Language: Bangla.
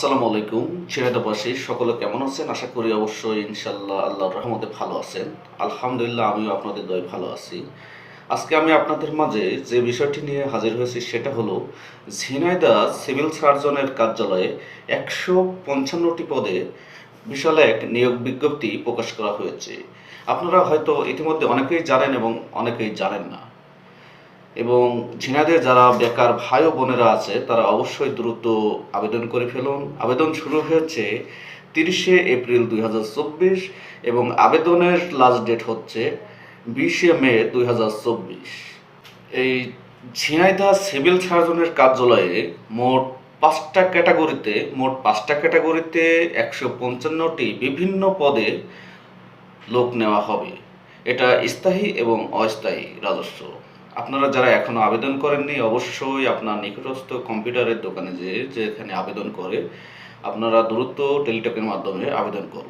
আসসালামু আলাইকুম ছিনাদাবাসী সকলে কেমন আছেন? আশা করি অবশ্যই ইনশাল্লাহ আল্লাহর রহমতে ভালো আছেন। আলহামদুলিল্লাহ, আমিও আপনাদের দয় ভালো আছি। আজকে আমি আপনাদের মাঝে যে বিষয়টি নিয়ে হাজির হয়েছি সেটা হলো ঝিনাইদা সিভিল সার্জনের কার্যালয়ে একশো পঞ্চান্নটি পদে বিশাল এক নিয়োগ বিজ্ঞপ্তি প্রকাশ করা হয়েছে। আপনারা হয়তো ইতিমধ্যে অনেকেই জানেন এবং অনেকেই জানেন না। এবং ঝিনাইদের যারা বেকার ভাই ও বোনেরা আছে, তারা অবশ্যই দ্রুত আবেদন করে ফেলুন। আবেদন শুরু হয়েছে তিরিশে এপ্রিল দুই হাজার চব্বিশ এবং আবেদনের লাস্ট ডেট হচ্ছে বিশে মে দুই হাজার চব্বিশ। এই ঝিনাইদা সিভিল সার্জনের কার্যালয়ে মোট পাঁচটা ক্যাটাগরিতে, মোট পাঁচটা ক্যাটাগরিতে একশো পঞ্চান্নটি বিভিন্ন পদে লোক নেওয়া হবে। এটা স্থায়ী এবং অস্থায়ী রাজস্ব। আপনারা যারা এখনও আবেদন করেননি, অবশ্যই আপনার নিকটস্থ কম্পিউটারের দোকানে যে যেখানে আবেদন করে, আপনারা দ্রুত টেলিটকের মাধ্যমে আবেদন করুন।